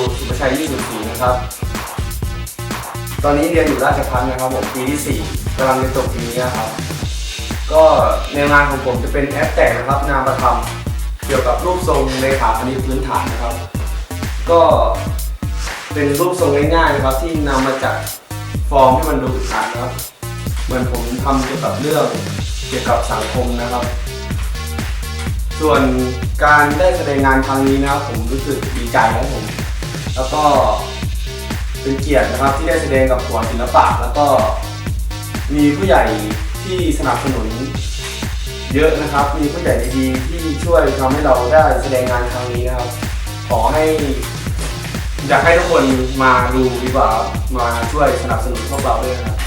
วสุภชัย24นะครับ ตอนนี้เรียนอยู่ราชพัฒนะครับผมปีที่4กำลังจะจบปีนี้นครับ ก็แนงานของผมจะเป็นแอปแต่งนะครับนามประธรรมเกี่ยวกับรูปทรงเลขาคณิตพื้นฐานนะครับ ก็เป็นรูปทรงง่ายๆนะครับ ที่นำมาจากฟอร์มที่มันดูอึดอัดนะครับ เหมือนผมทำเกี่ยวกับเรื่องเกี่ยวกับสังคมนะครับ ส่วนการได้แสดงงานครั้งนี้นะครับผมรู้สึกดีใจนะครับผม แล้วก็เป็นเกียรตินะครับที่ได้แสดงกับหัวศิลปะ แล้วก็มีผู้ใหญ่ที่สนับสนุนเยอะนะครับ มีผู้ใหญ่ดีๆที่ช่วยทำให้เราได้แสดงงานครั้งนี้นะครับ ขอให้อยากให้ทุกคนมาดูดีกว่ามาช่วยสนับสนุนพวกเราด้วยนะครับ